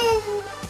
Beijo!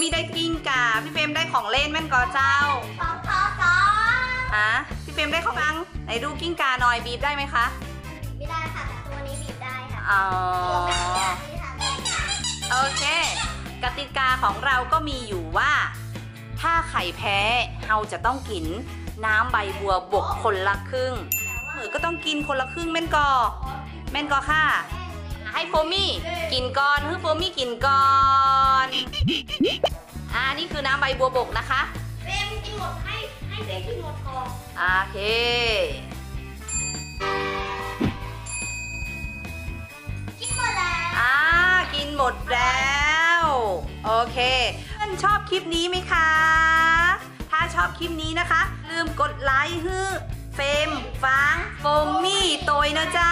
มี่ได้กิ้งกา พี่เฟรมได้ของเล่นแม่นกอเจ้าของพอสอฮะพี่เฟรมได้ข้าวบังไหนดูกิ้งกาหน่อยบีบได้ไหมคะไม่ได้ค่ะแต่ตัวนี้บีบได้ค่ะโอเค กติกาของเราก็มีอยู่ว่า ถ้าไข่แพ้เราจะต้องกินน้ำใบบัวบกคนละครึ่งหรือก็ต้องกินคนละครึ่งแม่นกอ แม่นกอค่ะ ให้โฟมี่กินก่อนให้โฟมี่กินก่อนอ่านี่คือน้ำใบบัวบกนะคะเฟมกินหมดให้ให้เฟมกินหมดก่อนโอเคกินหมดแล้วอ่ากินหมดแล้ว โอเคเพื่อนชอบคลิปนี้ไหมคะ ถ้าชอบคลิปนี้นะคะ ลืมกดไลค์ฮื้อเฟมฟังโฟมี่ตัวนะจ๊ะ